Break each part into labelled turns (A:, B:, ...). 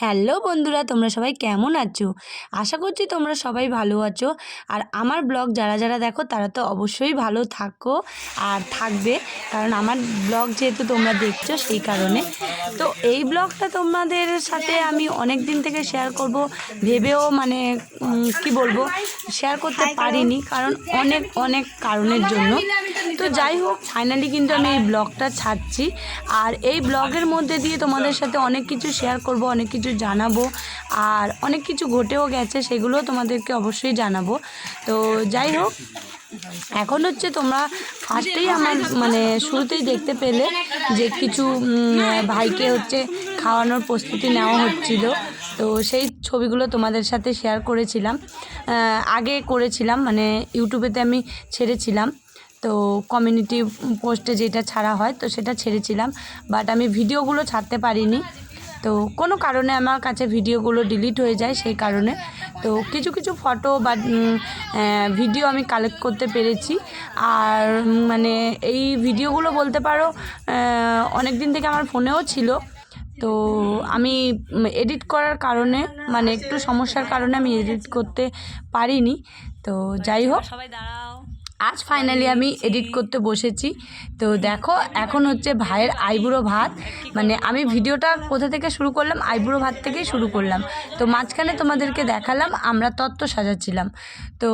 A: Hello বন্ধুরা তোমরা সবাই কেমন আছো? আশা করছি তোমরা সবাই ভালো আছো। আর আমার ব্লগ যারা যারা দেখো তারা তো অবশ্যই ভালো থাকো আর থাকবে। কারণ আমার ব্লগ যেহেতু তোমরা দেখছ সেই কারণে। তো এই ব্লগটা তোমাদের সাথে আমি অনেক দিন থেকে শেয়ার করব। ভেবেও মানে কি বলব? শেয়ার করতে পারিনি। কারণ অনেক অনেক কারণের জন্য। তো যাই হোক ফাইনালি কিন্তু আমি এই ব্লগটা ছাড়ছি। আর এই ব্লগের মধ্যে দিয়ে তোমাদের সাথে অনেক কিছু শেয়ার করব অনেক কিছু জানাব। আর অনেক কিছু ঘটেও গেছে সেগুলো তোমাদেরকে অবশ্যই জানাব। তো যাই হোক, এখন হচ্ছে তোমরা ফার্স্টেই আমার মানে শুরুতেই দেখতে পেলে যে কিছু ভাইকে হচ্ছে খাওয়ানোর প্রস্তুতি নেওয়া হচ্ছিল। তো সেই ছবিগুলো তোমাদের সাথে শেয়ার করেছিলাম। আগে করেছিলাম মানে ইউটিউবেতে আমি ছেড়েছিলাম। তো কমিউনিটি পোস্টে যেটা ছাড়া হয়, তো সেটা ছেড়েছিলাম। বাট আমি ভিডিওগুলো ছাড়তে পারিনি। তো কোনো কারণে আমার কাছে ভিডিওগুলো ডিলিট হয়ে যায় সেই কারণে। তো কিছু কিছু ফটো বা ভিডিও আমি কালেক্ট করতে পেরেছি। আর মানে এই ভিডিওগুলো বলতে পারো অনেক দিন থেকে আমার ফোনেও ছিল। তো আমি এডিট করার কারণে মানে একটু সমস্যার কারণে আমি এডিট করতে পারিনি। তো যাই হোক।
B: সবাই দাঁড়াও।
A: আজ ফাইনালি আমি এডিট করতে বসেছি। তো দেখো, এখন হচ্ছে ভাইয়ের আইবুড়ো ভাত। মানে আমি ভিডিওটা কোথা থেকে শুরু করলাম? আইবুড়ো ভাত থেকেই শুরু করলাম। তো মাঝখানে তোমাদেরকে দেখালাম, আমরা তত্ত্ব সাজাচ্ছিলাম। তো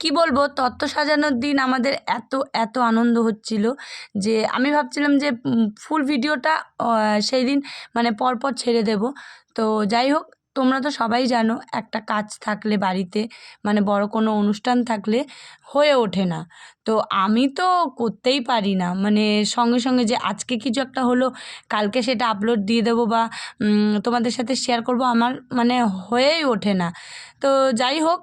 A: কি বলব, তত্ত্ব সাজানোর দিন আমাদের এত এত আনন্দ হচ্ছিল যে আমি ভাবছিলাম যে ফুল ভিডিওটা সেই দিন মানে পরপর ছেড়ে দেব। তো যাই হোক তোমরা তো সবাই জানো, একটা কাজ থাকলে বাড়িতে মানে বড় কোনো অনুষ্ঠান থাকলে হয়ে ওঠে না। তো আমি তো করতেই পারি না। মানে সঙ্গে সঙ্গে যে আজকে কিছু একটা হলো, কালকে সেটা আপলোড দিয়ে দেবো বা তোমাদের সাথে শেয়ার করব, আমার মানে হয়েই ওঠে না। তো যাই হোক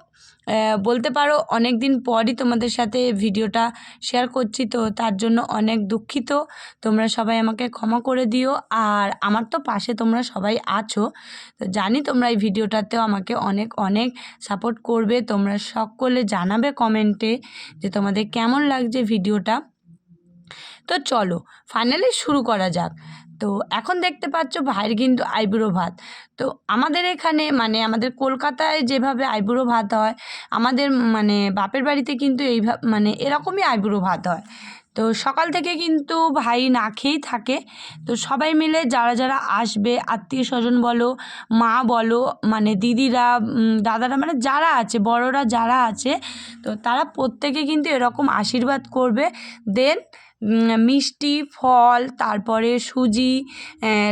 A: বলতে পারো অনেক দিন পরই তোমাদের সাথে ভিডিওটা শেয়ার করছি, তো তার জন্য অনেক দুঃখিত। তোমরা সবাই আমাকে ক্ষমা করে দিও। আর আমার তো পাশে তোমরা সবাই আছো। তো জানি তোমরা এই ভিডিওটাতেও আমাকে অনেক অনেক সাপোর্ট করবে। তোমরা সকলে জানাবে কমেন্টে যে তোমাদের কেমন লাগছে ভিডিওটা। তো চলো ফাইনালি শুরু করা যাক। তো এখন দেখতে পাচ্ছ ভাইয়ের কিন্তু আইবুড়ো ভাত। তো আমাদের এখানে মানে আমাদের কলকাতায় যেভাবে আইবুড়ো ভাত হয়, আমাদের মানে বাপের বাড়িতে কিন্তু এইভাবে মানে এরকমই আইবুড়ো ভাত হয়। তো সকাল থেকে কিন্তু ভাই না খেয়েই থাকে। তো সবাই মিলে যারা যারা আসবে, আত্মীয় স্বজন বলো, মা বলো মানে দিদিরা দাদারা মানে যারা আছে, বড়রা যারা আছে, তো তারা প্রত্যেকে কিন্তু এরকম আশীর্বাদ করবে। দেন মিষ্টি, ফল, তারপরে সুজি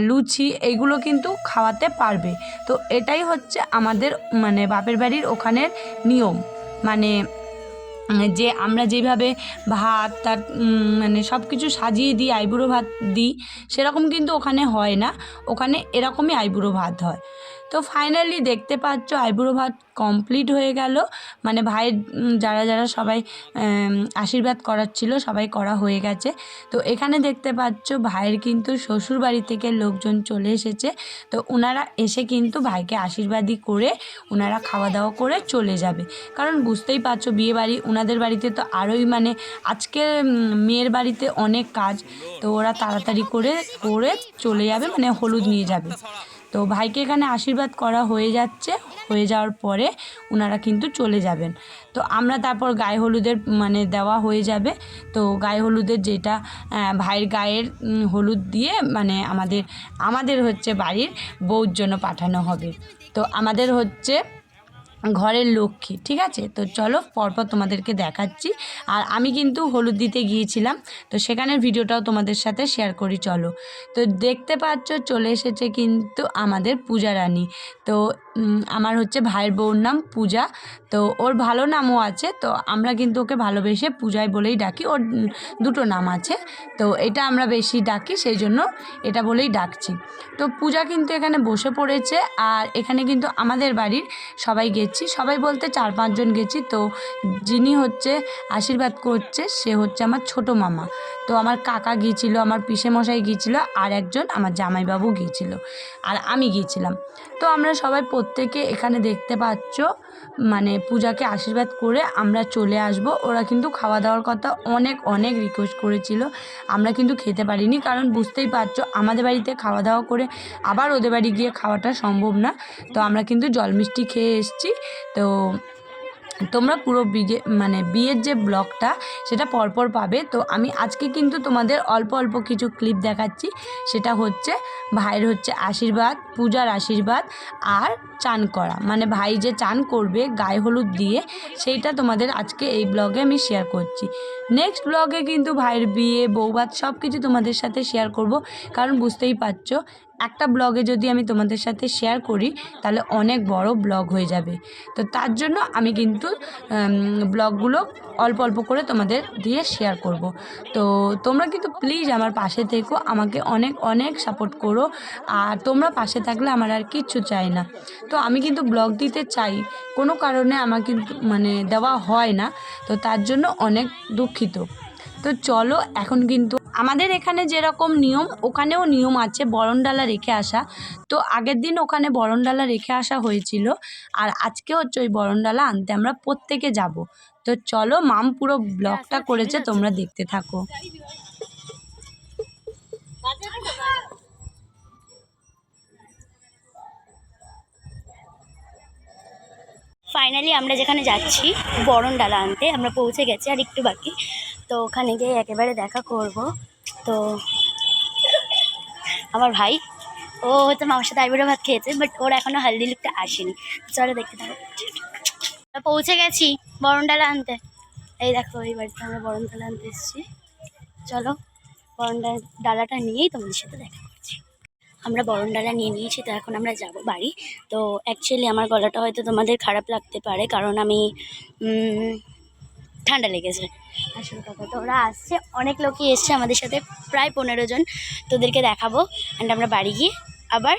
A: লুচি এইগুলো কিন্তু খাওয়াতে পারবে। তো এটাই হচ্ছে আমাদের মানে বাপের বাড়ির ওখানের নিয়ম। মানে যে আমরা যেভাবে ভাত, তার মানে সব কিছু সাজিয়ে দিই, আইবুড়ো ভাত দিই, সেরকম কিন্তু ওখানে হয় না। ওখানে এরকমই আইবুড়ো ভাত হয়। তো ফাইনালি দেখতে পাচ্ছ আইবুড়ো ভাত কমপ্লিট হয়ে গেল। মানে ভাইয়ের যারা যারা সবাই আশীর্বাদ করাচ্ছিল, সবাই করা হয়ে গেছে। তো এখানে দেখতে পাচ্ছ ভাইয়ের কিন্তু শ্বশুর বাড়ি থেকে লোকজন চলে এসেছে। তো ওনারা এসে কিন্তু ভাইকে আশীর্বাদই করে ওনারা খাওয়া দাওয়া করে চলে যাবে। কারণ বুঝতেই পারছ বিয়ে বাড়ি ওনাদের বাড়িতে তো আরোই মানে আজকে মেয়ের বাড়িতে অনেক কাজ। তো ওরা তাড়াতাড়ি করে করে চলে যাবে মানে হলুদ নিয়ে যাবে। তো ভাইকে এখানে আশীর্বাদ করা হয়ে যাচ্ছে। হয়ে যাওয়ার পরে ওনারা কিন্তু চলে যাবেন। তো আমরা তারপর গায়ে হলুদের মানে দেওয়া হয়ে যাবে। তো গায়ে হলুদের যেটা ভাইয়ের গায়ের হলুদ দিয়ে মানে আমাদের আমাদের হচ্ছে বাড়ির বউর জন্য পাঠানো হবে। তো আমাদের হচ্ছে ঘরের লক্ষ্মী, ঠিক আছে? তো চলো পরপর তোমাদেরকে দেখাচ্ছি। আর আমি কিন্তু হলুদ দিতে গিয়েছিলাম, তো সেখানের ভিডিওটাও তোমাদের সাথে শেয়ার করি, চলো। তো দেখতে পাচ্ছ, চলে এসেছে কিন্তু আমাদের পূজা রানী। তো আমার হচ্ছে ভাইয়ের বউর নাম পূজা। তো ওর ভালো নামও আছে, তো আমরা কিন্তু ওকে ভালোবেসে পূজায় বলেই ডাকি। ওর দুটো নাম আছে, তো এটা আমরা বেশি ডাকি, সেই জন্য এটা বলেই ডাকছি। তো পূজা কিন্তু এখানে বসে পড়েছে, আর এখানে কিন্তু আমাদের বাড়ির সবাই গেছি। সবাই বলতে চার পাঁচজন গেছি, তো যিনি হচ্ছে আশীর্বাদ করছে, সে হচ্ছে আমার ছোট মামা। তো আমার কাকা গিয়েছিল, আমার পিসে মশাই গিয়েছিল, আর একজন আমার জামাইবাবু গিয়েছিল, আর আমি গিয়েছিলাম। তো আমরা সবাই প্রত্যেক এখানে দেখতে পাচ্ছ মানে পূজাকে আশীর্বাদ করে আমরা চলে আসব। ওরা কিন্তু খাওয়া দাওয়ার কথা অনেক অনেক রিকোয়েস্ট করেছিল। আমরা কিন্তু খেতে পারিনি কারণ বুঝতেই পারছ আমাদের বাড়িতে খাওয়া দাওয়া করে আবার ওদের বাড়ি গিয়ে খাওয়াটা সম্ভব না। তো আমরা কিন্তু জল মিষ্টি খেয়ে এসছি। তো তোমরা পুরো বিয়ে মানে বিয়ের যে ব্লগটা, সেটা পরপর পাবে। তো আমি আজকে কিন্তু তোমাদের অল্প অল্প কিছু ক্লিপ দেখাচ্ছি। সেটা হচ্ছে ভাইয়ের হচ্ছে আশীর্বাদ, পূজার আশীর্বাদ আর চান করা। মানে ভাই যে চান করবে গায়ে হলুদ দিয়ে, সেইটা তোমাদের আজকে এই ব্লগে আমি শেয়ার করছি। নেক্সট ব্লগে কিন্তু ভাইয়ের বিয়ে, বৌভাত সব কিছু তোমাদের সাথে শেয়ার করব। কারণ বুঝতেই পারছ একটা ব্লগে যদি আমি তোমাদের সাথে শেয়ার করি, তাহলে অনেক বড় ব্লগ হয়ে যাবে। তো তার জন্য আমি কিন্তু ব্লগগুলো অল্প অল্প করে তোমাদের দিয়ে শেয়ার করব। তো তোমরা কিন্তু প্লিজ আমার পাশে থেকো, আমাকে অনেক অনেক সাপোর্ট করো। আর তোমরা পাশে থাকলে আমার আর কিচ্ছু চাই না। তো আমি কিন্তু ব্লগ দিতে চাই, কোনো কারণে আমার কিন্তু মানে দেওয়া হয় না। তো তার জন্য অনেক দুঃখিত। তো চলো, এখন কিন্তু আমাদের এখানে যেরকম নিয়ম, ওখানেও নিয়ম আছে বরণডালা রেখে আসা। তো আগের দিন ওখানে বরণডালা রেখে আসা হয়েছিল। আর আজকে হচ্ছে ওই বরণডালা আনতে আমরা প্রত্যেকে যাব। তো চলো, মাম পুরো ব্লগটা করেছে, তোমরা দেখতে থাকো।
B: ফাইনালি আমরা যেখানে যাচ্ছি, বরণ ডালা আনতে, আমরা পৌঁছে গেছি, আর একটু বাকি। তো ওখানে গিয়ে একেবারে দেখা করব। তো আমার ভাই, ও হচ্ছে মামার সাথে আইবুড়ো ভাত খেয়েছে বাট ওর এখনও হালদি লুকটা আসেনি। চলো দেখতে থাকো। পৌঁছে গেছি বরণ ডালা আনতে। এই দেখো, এই বাড়িতে আমরা বরণ ডালা আনতে এসেছি। চলো বরণ ডা- ডালাটা নিয়েই তোমাদের সাথে দেখা করছি। আমরা বরণ ডালা নিয়ে নিয়েছি, তো এখন আমরা যাব বাড়ি। তো অ্যাকচুয়ালি আমার গলাটা হয়তো তোমাদের খারাপ লাগতে পারে, কারণ আমি ঠান্ডা লেগেছে। আসল কথা তো ওরা আসছে। অনেক লোকই এসছে আমাদের সাথে প্রায় পনেরো জন। তোদেরকে দেখাবো। অ্যান্ড আমরা বাড়ি গিয়ে আবার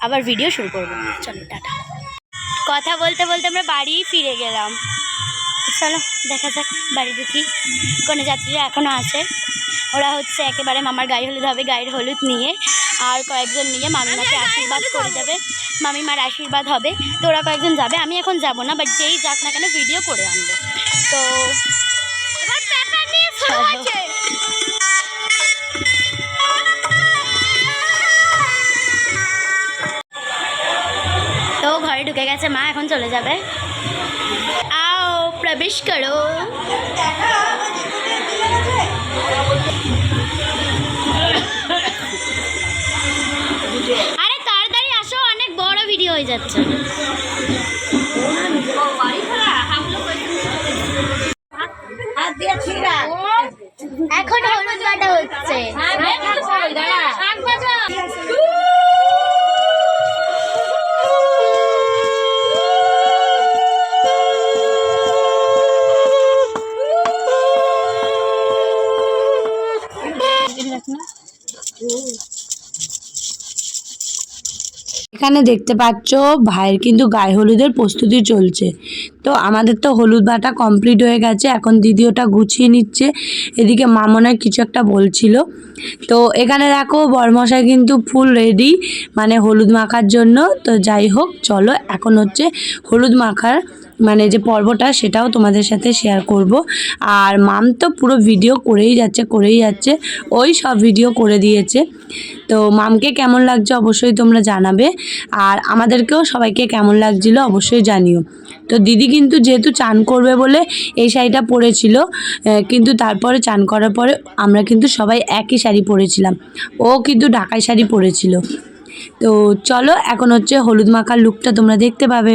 B: আবার ভিডিও শুরু করব। চলো টাটা। কথা বলতে বলতে আমরা বাড়ি ফিরে গেলাম। চলো দেখা যাক বাড়ি ঢুকি। কোনো যাত্রীরা এখনও আছে? ওরা হচ্ছে একেবারে মামার গায়ে হলুদ হবে গায়ের হলুদ নিয়ে আর কয়েকজন নিয়ে মামিমাকে আশীর্বাদ করে দেবে মামিমার আশীর্বাদ হবে। তো ওরা কয়েকজন যাবে আমি এখন যাব না বাট যেই যাক না কেন ভিডিও করে আনব। তো। তো ঘরে ঢুকে গেছে মা এখন চলে যাবে আও প্রবেশ করো আরে তাড়াতাড়ি আসো অনেক বড় ভিডিও হয়ে যাচ্ছে এখানে
A: দেখতে পাচ্ছ, ভাইয়ের কিন্তু গায়ে হলুদের প্রস্তুতি চলছে। তো আমাদের তো হলুদ বাটা কমপ্লিট হয়ে গেছে, এখন দিদি ওটা গুছিয়ে নিচ্ছে। এদিকে মামনায় কিছু একটা বলছিল। তো এখানে দেখো, বরমশাই কিন্তু ফুল রেডি মানে হলুদ মাখার জন্য। তো যাই হোক, চলো, এখন হচ্ছে হলুদ মাখার মানে যে পর্বটা সেটাও তোমাদের সাথে শেয়ার করব। আর মাম তো পুরো ভিডিও করেই যাচ্ছে করেই যাচ্ছে, ওই সব ভিডিও করে দিয়েছে। তো মামকে কেমন লাগছে অবশ্যই তোমরা জানাবে। আর আমাদেরকেও সবাইকে কেমন লাগছিল অবশ্যই জানিও। তো দিদি কিন্তু যেহেতু চান করবে বলে এই শাড়িটা পরেছিল কিন্তু তারপরে চান করার পরে আমরা কিন্তু সবাই একই শাড়ি পরেছিলাম। ও কিন্তু ঢাকাই শাড়ি পরেছিল। তো চলো এখন হচ্ছে হলুদ মাখার লুকটা তোমরা দেখতে পাবে।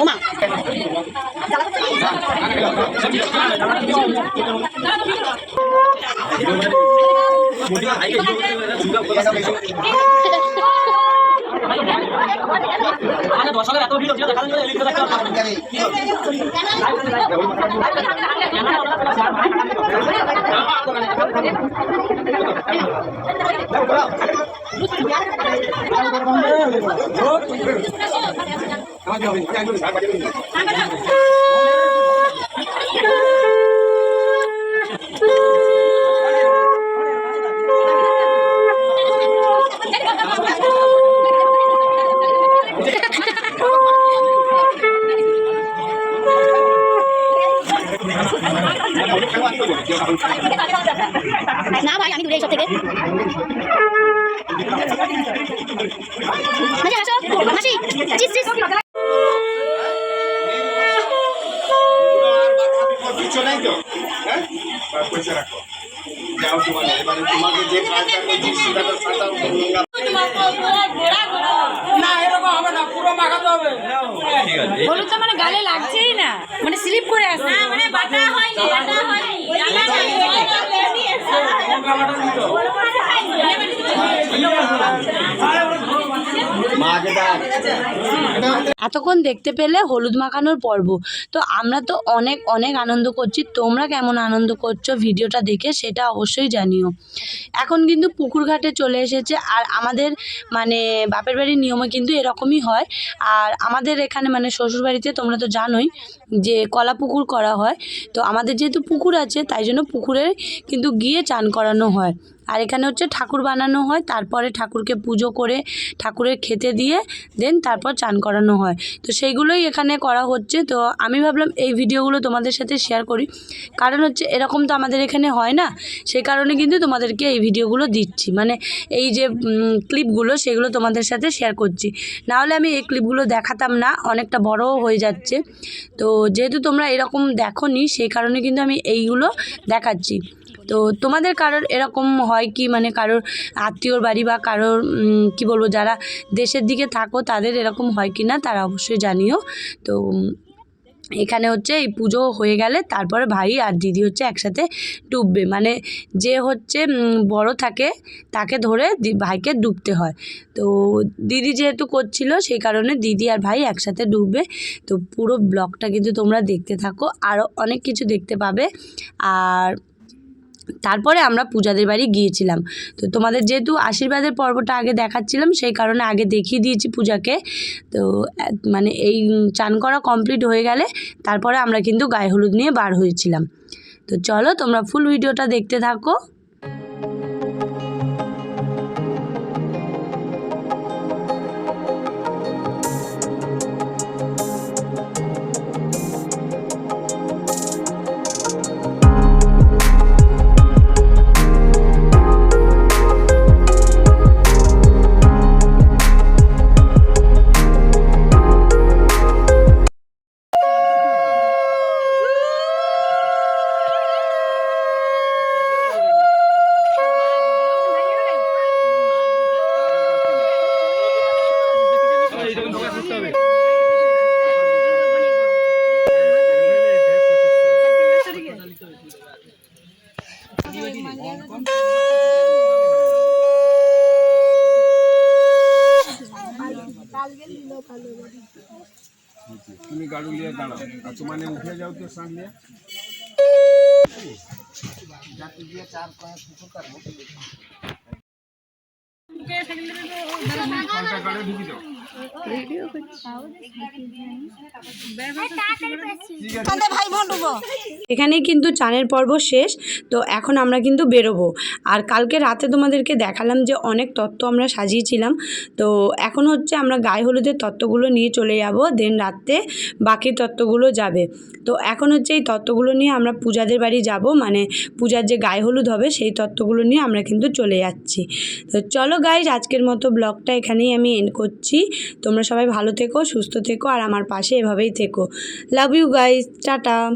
C: ওমা আজকে আছে বাড়ি দাও
B: ওমা না ভাই আমি দূরে এইসব থেকে মাসি আসো মাসি চিস চিস
C: কিছু নাই তো হ্যাঁ পয়সা রাখো। যাও তোমার এবারে তোমাকে যে কাজটা করছি সেটা তো সাদা
A: হলুদটা মানে গালে লাগছেই না মানে স্লিপ করে আসছে। মানে বাটা হয়নি বাটা হয়নি এতক্ষণ দেখতে পেলে হলুদ মাখানোর পর্ব। তো আমরা তো অনেক অনেক আনন্দ করছি। তোমরা কেমন আনন্দ করছ ভিডিওটা দেখে সেটা অবশ্যই জানিও। এখন কিন্তু পুকুর ঘাটে চলে এসেছে। আর আমাদের মানে বাপের বাড়ির নিয়মে কিন্তু এরকমই হয়। আর আমাদের এখানে মানে শ্বশুর বাড়িতে তোমরা তো জানোই যে কলা পুকুর করা হয়। তো আমাদের যেহেতু পুকুর আছে, তাই জন্য পুকুরে কিন্তু গিয়ে চান করানো হয়। আর এখানে হচ্ছে ঠাকুর বানানো হয়, তারপরে ঠাকুরকে পুজো করে ঠাকুরের খেতে দিয়ে দেন তারপর চান করানো হয়। তো সেইগুলোই এখানে করা হচ্ছে। তো আমি ভাবলাম এই ভিডিওগুলো তোমাদের সাথে শেয়ার করি। কারণ হচ্ছে এরকম তো আমাদের এখানে হয় না। সেই কারণে কিন্তু তোমাদেরকে এই ভিডিওগুলো দিচ্ছি। মানে এই যে ক্লিপগুলো সেগুলো তোমাদের সাথে শেয়ার করছি। নাহলে আমি এই ক্লিপগুলো দেখাতাম না, অনেকটা বড়ও হয়ে যাচ্ছে। তো যেহেতু তোমরা এরকম দেখো সেই কারণে কিন্তু আমি এইগুলো দেখাচ্ছি। তো তোমাদের কারোর এরকম হয় কি? মানে কারোর আত্মীয়র বাড়ি বা কারোর কি বলব, যারা দেশের দিকে থাকো, তাদের এরকম হয় কি না, তারা অবশ্যই জানিও। তো এখানে হচ্ছে এই পুজো হয়ে গেলে তারপরে ভাই আর দিদি হচ্ছে একসাথে ডুববে। মানে যে হচ্ছে বড় থাকে, তাকে ধরে ভাইকে ডুবতে হয়। তো দিদি যেহেতু করছিল, সেই কারণে দিদি আর ভাই একসাথে ডুববে। তো পুরো ব্লগটা কিন্তু তোমরা দেখতে থাকো। আরও অনেক কিছু দেখতে পাবে। আর তারপরে আমরা পূজাদের বাড়ি গিয়েছিলাম। তো তোমাদের যেহেতু আশীর্বাদের পর্বটা আগে দেখাচ্ছিলাম, সেই কারণে আগে দেখিয়ে দিয়েছি পূজাকে। তো মানে এই চান করা কমপ্লিট হয়ে গেলে তারপরে আমরা কিন্তু গায়ে হলুদ নিয়ে বার হয়েছিলাম। তো চলো তোমরা ফুল ভিডিওটা দেখতে থাকো।
D: তুমি গাড়ু নিয়ে দাঁড়াও। আর তোমার উঠে যাও তো সামনে। ঘণ্টা গাড়ি ঢুকি দাও
A: এখানেই কিন্তু চানের পর্ব শেষ, তো এখন আমরা কিন্তু বেরোবো। আর কালকে রাতে তোমাদেরকে দেখালাম যে অনেক তত্ত্ব আমরা সাজিয়েছিলাম, তো এখন হচ্ছে আমরা গায়ে হলুদের তত্ত্বগুলো নিয়ে চলে যাব, দেন রাত্রে বাকি তত্ত্বগুলো যাবে। তো এখন হচ্ছে এই তত্ত্বগুলো নিয়ে আমরা পূজাদের বাড়ি যাব মানে পূজার যে গায়ে হলুদ হবে সেই তত্ত্বগুলো নিয়ে আমরা কিন্তু চলে যাচ্ছি। তো চলো গাইজ আজকের মতো ব্লগটা এখানেই আমি এন্ড করছি। তোমরা সবাই ভালো থেকো, সুস্থ থেকো, আর আমার পাশে এভাবেই থেকো। Love you guys tata.